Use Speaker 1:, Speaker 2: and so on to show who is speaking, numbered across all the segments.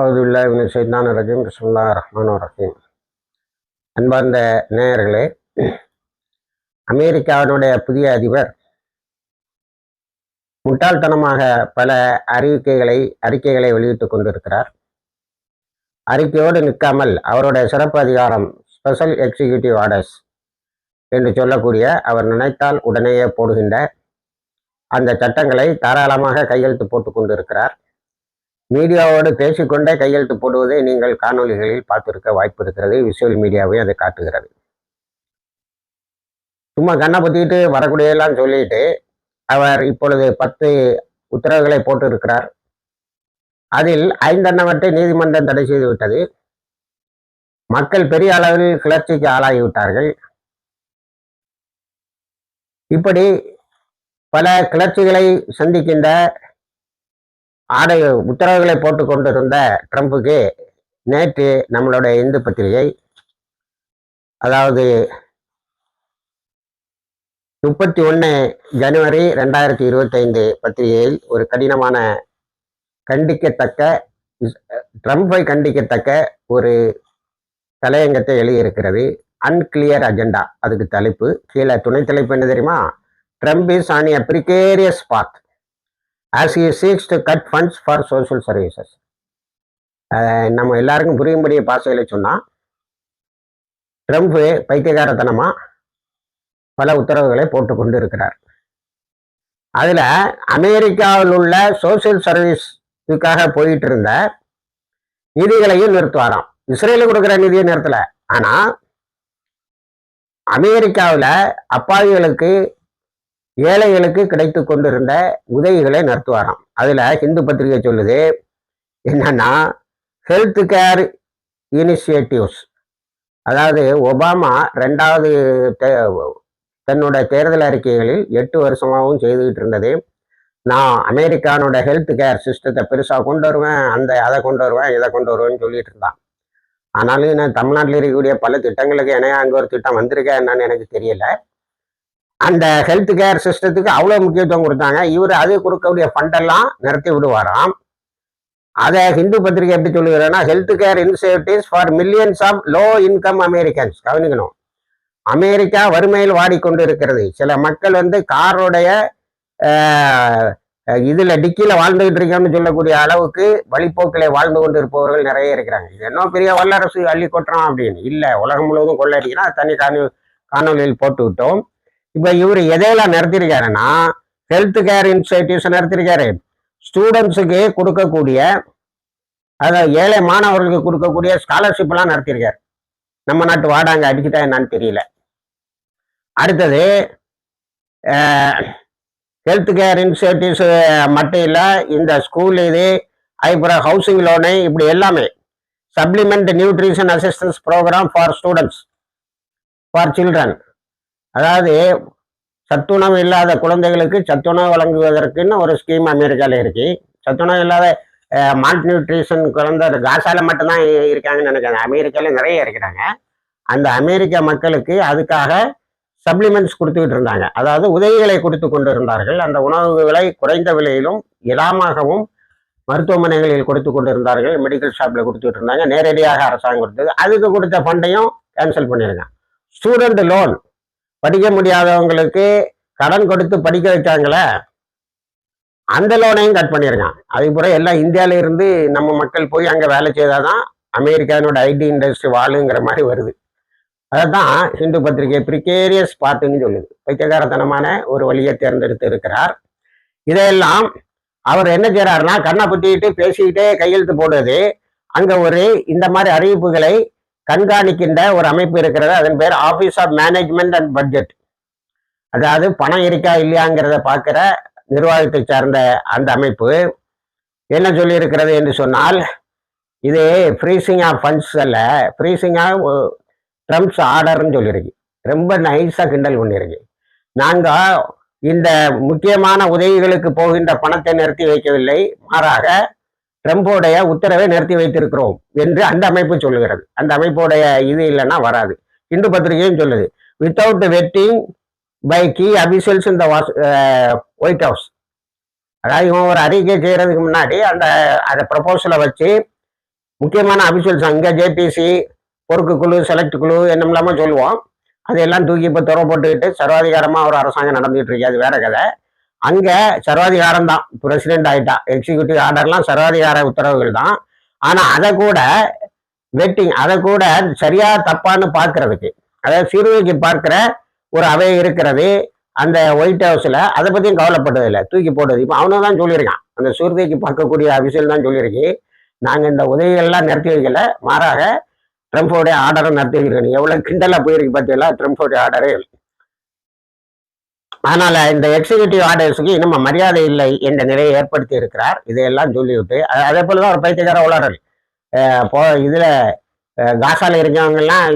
Speaker 1: அவுதுல்லாஹின் சைத்தான் ரஜீம். பிஸ்மில்லா ரஹ்மான் ரஹீம். அன்பார்ந்த நேயர்களே அமெரிக்காவினுடைய புதிய அதிபர் முட்டாள்தனமாக பல அறிவிக்கைகளை அறிக்கைகளை வெளியிட்டு கொண்டிருக்கிறார். அறிக்கையோடு நிற்காமல் அவருடைய சிறப்பு அதிகாரம் ஸ்பெஷல் எக்ஸிக்யூட்டிவ் ஆர்டர்ஸ் என்று சொல்லக்கூடிய அவர் நினைத்தால் உடனேயே போடுகின்ற அந்த சட்டங்களை தாராளமாக கையெழுத்து போட்டு கொண்டிருக்கிறார். மீடியாவோடு பேசிக்கொண்டே கையெழுத்து போடுவதை நீங்கள் காணொளிகளில் பார்த்திருக்க வாய்ப்பு இருக்கிறது. விசுவல் மீடியாவே அதை காட்டுகிறது. சும்மா கண்ணை பற்றிட்டு வரக்கூடியதெல்லாம் சொல்லிட்டு அவர் இப்பொழுது பத்து உத்தரவுகளை போட்டு இருக்கிறார் அதில் ஐந்தெண்ணவற்றை நீதிமன்றம் தடை செய்து விட்டது மக்கள் பெரிய அளவில் கிளர்ச்சிக்கு ஆளாகிவிட்டார்கள். இப்படி பல கிளர்ச்சிகளை சந்திக்கின்ற ஆடை உத்தரவுகளை போட்டு கொண்டிருந்த ட்ரம்ப்புக்கு நேற்று நம்மளுடைய இந்து பத்திரிகை அதாவது முப்பத்தி ஒன்று ஜனவரி ரெண்டாயிரத்தி இருபத்தைந்து பத்திரிகையில் ஒரு கடினமான கண்டிக்கத்தக்க ட்ரம்ப்பை கண்டிக்கத்தக்க ஒரு தலையங்கத்தை எழுதியிருக்கிறது. அன்கிளியர் அஜெண்டா அதுக்கு தலைப்பு. கீழே துணை தலைப்பு என்ன தெரியுமா? Trump is on a precarious path as he seeks to cut funds for social services நம்ம எல்லாருக்கும் புரியும்படிய பாசையில் சொன்னால் ட்ரம்ப் பைத்தியகாரத்தனமாக பல உத்தரவுகளை போட்டு கொண்டு இருக்கிறார் அதில் அமெரிக்காவில் உள்ள சோசியல் சர்வீஸுக்காக போயிட்டு இருந்த நிதிகளையும் நிறுத்துவாராம். இஸ்ரேலு கொடுக்குற நிதியை நிறுத்தலை. ஆனால் அமெரிக்காவில் அப்பாவிகளுக்கு ஏழைகளுக்கு கிடைத்து கொண்டிருந்த உதவிகளை நடத்துவாராம். அதில் ஹிந்து பத்திரிகை சொல்லுது என்னன்னா ஹெல்த் கேர் இனிஷியேட்டிவ்ஸ் அதாவது ஒபாமா ரெண்டாவது தன்னோட தேர்தல் அறிக்கைகளில் எட்டு வருஷமாகவும் செய்துக்கிட்டு இருந்தது. நான் அமெரிக்கானோட ஹெல்த் கேர் சிஸ்டத்தை பெருசாக கொண்டு வருவேன் அந்த அதை கொண்டு வருவேன் இதை கொண்டு வருவேன்னு சொல்லிட்டு இருந்தான். ஆனாலும் நான் தமிழ்நாட்டில் இருக்கக்கூடிய பல திட்டங்களுக்கு என்ன அங்கே ஒரு திட்டம் வந்திருக்கேன் என்னன்னு எனக்கு தெரியல. அந்த ஹெல்த் கேர் சிஸ்டத்துக்கு அவ்வளோ முக்கியத்துவம் கொடுத்தாங்க. இவர் அது கொடுக்கக்கூடிய ஃபண்டெல்லாம் நிறுத்தி விடுவாராம். அதை ஹிந்து பத்திரிகை எப்படி சொல்லுகிறேன்னா health care initiatives for millions of low income Americans கவனிக்கணும். அமெரிக்கா வறுமையில் வாடிக்கொண்டு இருக்கிறது சில மக்கள் வந்து காரோடைய இதில் டிக்கியில் வாழ்ந்துகிட்டு இருக்கோம்னு சொல்லக்கூடிய அளவுக்கு வழிப்போக்கில் வாழ்ந்து கொண்டு இருப்பவர்கள் நிறைய இருக்கிறாங்க. இது என்ன பெரிய வல்லரசு அள்ளி கொட்டுறோம் அப்படின்னு. இல்லை உலகம் முழுவதும் கொள்ளடிக்கிறோம் தனி காணொலி காணொலியில் போட்டு விட்டோம் இப்போ இவர் எதையெல்லாம் நடத்திருக்காருன்னா ஹெல்த் கேர் இன்ஸ்டிடியூஷன் நடத்திருக்காரு. ஸ்டூடெண்ட்ஸுக்கு கொடுக்கக்கூடிய அதாவது ஏழை மாணவர்களுக்கு கொடுக்கக்கூடிய ஸ்காலர்ஷிப்லாம் நடத்திருக்காரு. நம்ம நாட்டு வாடாங்க அடிச்சுட்டா என்னன்னு தெரியல. அடுத்தது ஹெல்த் கேர் இன்ஸ்டியூட்டிவ்ஸ் மட்டும் இல்லை இந்த ஸ்கூல் இது அதுக்கப்புறம் ஹவுசிங் லோனு இப்படி எல்லாமே supplement nutrition assistance program for students for children அதாவது சத்துணவு இல்லாத குழந்தைகளுக்கு சத்துணவு வழங்குவதற்குன்னு ஒரு ஸ்கீம் அமெரிக்காவில் இருக்கு. சத்துணவு இல்லாத மால்ட் நியூட்ரிஷன் குழந்தை காசால மட்டும்தான் இருக்காங்கன்னு நினைக்கிறாங்க. அமெரிக்காவில் நிறைய இருக்கிறாங்க. அந்த அமெரிக்க மக்களுக்கு அதுக்காக சப்ளிமெண்ட்ஸ் கொடுத்துக்கிட்டு இருந்தாங்க. அதாவது உதவிகளை கொடுத்து கொண்டு இருந்தார்கள் அந்த உணவுகளை குறைந்த விலையிலும் இலாமாகவும் மருத்துவமனைகளில் கொடுத்து கொண்டு இருந்தார்கள் மெடிக்கல் ஷாப்பில் கொடுத்துட்டு இருந்தாங்க. நேரடியாக அரசாங்கம் கொடுத்தது. அதுக்கு கொடுத்த ஃபண்டையும் கேன்சல் பண்ணியிருக்காங்க ஸ்டூடெண்ட் லோன் படிக்க முடியாதவங்களுக்கு கடன் கொடுத்து படிக்க வைக்காங்களே அந்த லோனையும் கட் பண்ணியிருக்கான் அது பிறகு எல்லாம் இந்தியாவில இருந்து நம்ம மக்கள் போய் அங்கே வேலை செய்தாதான் அமெரிக்கானோட ஐடி இண்டஸ்ட்ரி வாழுங்கிற மாதிரி வருது. அதைத்தான் ஹிந்து பத்திரிகை பிரிகேரியஸ் பார்த்துன்னு சொல்லுது. பைத்தியகாரத்தனமான ஒரு வழியை தேர்ந்தெடுத்து இருக்கிறார். இதையெல்லாம் அவர் என்ன செய்யறாருன்னா கண்ணை புத்திக்கிட்டு பேசிக்கிட்டே கையெழுத்து போடுவது அங்க ஒரு இந்த மாதிரி அறிவிப்புகளை கண்காணிக்கின்ற ஒரு அமைப்பு இருக்கிறது. அதன் பேர் office of management and budget அதாவது பணம் இருக்கா இல்லையாங்கிறத பார்க்குற நிர்வாகத்தை சார்ந்த அந்த அமைப்பு. என்ன சொல்லியிருக்கிறது என்று சொன்னால் இது ஃப்ரீசிங் ஆஃப் ஃபண்ட்ஸ் அல்ல. ஃப்ரீசிங் ஆஃப் ட்ரம்ப்ஸ் ஆர்டர்னு சொல்லியிருக்கு. ரொம்ப நைஸாக கிண்டல் பண்ணியிருக்கு. நாங்கள் இந்த முக்கியமான உதவிகளுக்கு போகின்ற பணத்தை நிறுத்தி வைக்கவில்லை. மாறாக ட்ரம்போடைய உத்தரவை நிறுத்தி வைத்திருக்கிறோம் என்று அந்த அமைப்பு சொல்லுகிறது. அந்த அமைப்புடைய இது இல்லைன்னா வராது. இந்து பத்திரிகையும் சொல்லுது. Without vetting by key officials இந்த வாஸ் ஒயிட் ஹவுஸ் அதாவது இவன் ஒரு அறிக்கை செய்கிறதுக்கு முன்னாடி அந்த அந்த ப்ரப்போசலை வச்சு முக்கியமான அபிஷியல்ஸ் அங்கே ஜேபிசி பொறுக்கு குழு செலக்ட் குழு என்னமில்லாமல் சொல்லுவோம். அதையெல்லாம் தூக்கி இப்போ துறை போட்டுக்கிட்டு சர்வாதிகாரமாக ஒரு அரசாங்கம் நடந்துகிட்டு இருக்கு. அது வேற கதை. அங்கே சர்வாதிகாரம் தான் பிரசிடென்ட் ஆயிட்டா. எக்ஸிக்யூட்டிவ் ஆர்டர்லாம் சர்வாதிகார உத்தரவுகள் தான் ஆனால் அதை கூட வெட்டிங் அதை கூட சரியா தப்பான்னு பார்க்கறதுக்கு அதாவது சீர்தூக்கி பார்க்கிற ஒரு அவை இருக்கிறது அந்த ஒயிட் ஹவுஸ்ல அதை பத்தியும் கவலைப்பட்டது இல்லை. தூக்கி போட்டது. இப்போ அவனும் தான் சொல்லியிருக்கான். அந்த சூர்தேக்கு பார்க்கக்கூடிய அபிஷியல் தான் சொல்லியிருக்கு. நாங்கள் இந்த உதவிகள்லாம் நிறுத்தி வைக்கல. மாறாக ட்ரம்ப்போடைய ஆர்டரை நிறுத்தி வைக்கிறோம் எவ்வளோ கிண்டலாக போயிருக்கு பார்த்தீங்களா ட்ரம்ப்போடைய ஆர்டரு அதனால இந்த எக்ஸிகியூட்டிவ் ஆர்டர்ஸுக்கு இன்னும் மரியாதை இல்லை என்ற நிலையை ஏற்படுத்தி இருக்கிறார். இதையெல்லாம் சொல்லிவிட்டு அதே அதே போலதான் ஒரு பைத்தியக்கார உளறல். போ இதில் காசால இருக்கிறவங்கெல்லாம்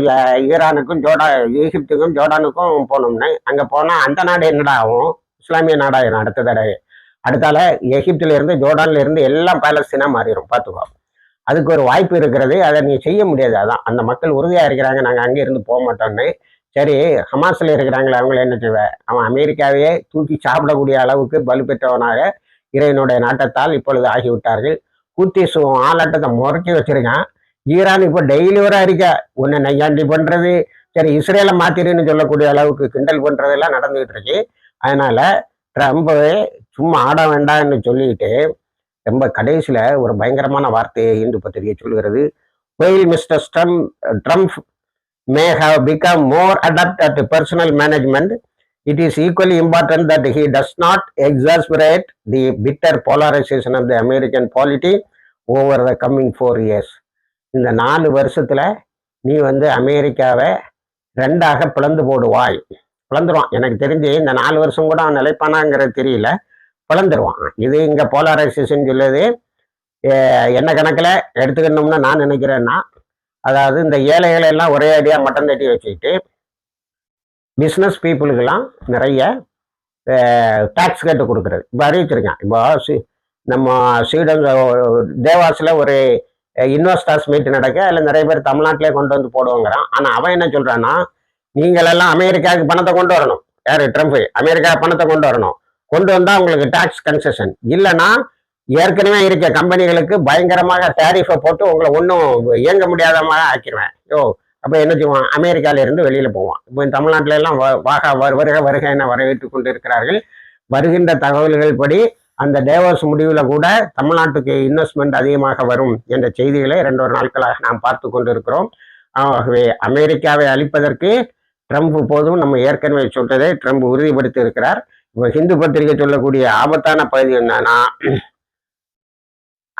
Speaker 1: ஈரானுக்கும் ஜோடா ஈஜிப்துக்கும் ஜோர்டானுக்கும் போனோம்னா அங்கே போனால் அந்த நாடு என்னடா ஆகும்? இஸ்லாமிய நாடாயிரும் அடுத்த தடவை? அடுத்தால எகிப்துல இருந்து ஜோர்டான்ல இருந்து எல்லாம் பாலஸ்தீனா மாறிடும் பார்த்துக்கோ அதுக்கு ஒரு வாய்ப்பு இருக்கிறது. அதை நீ செய்ய முடியாது. அதான். அந்த மக்கள் உறுதியாக இருக்கிறாங்க. நாங்கள் அங்கே இருந்து போக மாட்டோம்னு. சரி ஹமாஸ்ல இருக்கிறாங்களே அவங்கள என்ன செய்வ? அவன் அமெரிக்காவையே தூக்கி சாப்பிடக்கூடிய அளவுக்கு வலுப்பெற்றவனாக இறைவனுடைய நாட்டத்தால் இப்பொழுது ஆகிவிட்டார்கள். கூத்தீசு ஆளாட்டத்தை முறைச்சி வச்சிருக்கான். ஈரான் இப்போ டெய்லி ஒரு அறிக்கை உன்னை நையாண்டி பண்றது. சரி இஸ்ரேலை மாத்திருன்னு சொல்லக்கூடிய அளவுக்கு கிண்டல் பண்றதெல்லாம் நடந்துகிட்டு இருக்கு. அதனால ட்ரம்ப் சும்மா ஆட வேண்டாம்னு சொல்லிட்டு ரொம்ப கடைசியில ஒரு பயங்கரமான வார்த்தையை இந்து பத்திரிகை சொல்கிறது while mister stem Trump may have become more adept at personnel management it is equally important that he does not exasperate the bitter polarisation of the American polity over the coming four years இந்த நாலு வருஷத்தில் நீ வந்து அமெரிக்காவை ரெண்டாக பிளந்து போடுவாய். பிளந்துருவான். எனக்கு தெரிஞ்சு இந்த நாலு வருஷம் கூட அவன் நிலைப்பானாங்கிறது தெரியல. பிளந்துருவான். இது இங்கே போலரைசேஷன் சொல்லுது. என்ன கணக்கில் எடுத்துக்கணும்னு நான் நினைக்கிறேன்னா அதாவது இந்த ஏழைகளை எல்லாம் ஒரே அடியாக மட்டம் தட்டி வச்சுக்கிட்டு பிஸ்னஸ் பீப்புளுக்கெல்லாம் நிறைய டேக்ஸ் கட்டு கொடுக்குறது. இப்போ அறிவிச்சிருக்கேன். இப்போ சி- நம்ம ஸ்வீடன் தேவாஸில் ஒரு இன்வெஸ்டர்ஸ் மீட் நடக்க அதில் நிறைய பேர் தமிழ்நாட்டிலே கொண்டு வந்து போடுவோங்கிறான். ஆனால் அவன் என்ன சொல்கிறான்னா நீங்களெல்லாம் அமெரிக்காவுக்கு பணத்தை கொண்டு வரணும். யார்? ட்ரம்ப் அமெரிக்கா பணத்தை கொண்டு வரணும். கொண்டு வந்தால் உங்களுக்கு டாக்ஸ் கன்செஷன் இல்லைன்னா ஏற்கனவே இருக்க கம்பெனிகளுக்கு பயங்கரமாக டேரிஃபை போட்டு உங்களை ஒன்றும் இயங்க முடியாத மாதிரி ஆக்கிடுவேன் யோ அப்போ என்ன செய்வான் அமெரிக்காவிலேருந்து வெளியில் போவான் இப்போ தமிழ்நாட்டில எல்லாம் வ- வாக வரு- வருக வருக என வரவேற்று கொண்டு இருக்கிறார்கள் வருகின்ற தகவல்கள் படி அந்த டேவர்ஸ் முடிவில் கூட தமிழ்நாட்டுக்கு இன்வெஸ்ட்மெண்ட் அதிகமாக வரும் என்ற செய்திகளை ரெண்டு ஒரு நாட்களாக நாம் பார்த்து கொண்டு இருக்கிறோம் ஆகவே அமெரிக்காவை அழிப்பதற்கு ட்ரம்ப் போதும் நம்ம ஏற்கனவே சொல்றதை ட்ரம்ப் உறுதிப்படுத்தி இருக்கிறார் இப்போ ஹிந்து பத்திரிகை சொல்லக்கூடிய ஆபத்தான பகுதி என்னன்னா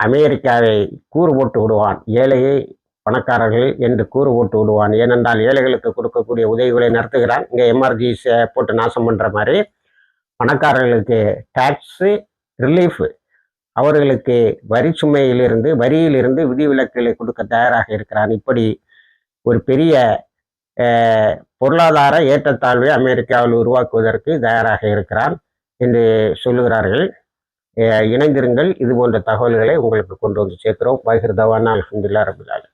Speaker 1: அமெரிக்காவை கூறு போட்டு விடுவான். ஏழையை பணக்காரர்கள் என்று கூறு போட்டு விடுவான். ஏனென்றால் ஏழைகளுக்கு கொடுக்கக்கூடிய உதவிகளை நடத்துகிறான் இங்கே எம்ஆர்ஜிஸை போட்டு நாசம் பண்ணுற மாதிரி பணக்காரர்களுக்கு டேக்ஸு ரிலீஃப் அவர்களுக்கு வரி சுமையிலிருந்து வரியிலிருந்து விதிவிலக்குகளை கொடுக்க தயாராக இருக்கிறான். இப்படி ஒரு பெரிய பொருளாதார ஏற்றத்தாழ்வை அமெரிக்காவில் உருவாக்குவதற்கு தயாராக இருக்கிறான் என்று சொல்லுகிறார்கள். இணைந்திருங்கள். இது போன்ற தகவல்களை உங்களுக்கு கொண்டு வந்து சேர்க்கிறோம். பகிர்தவான அலமதுல்லா ரபுல்லாலும்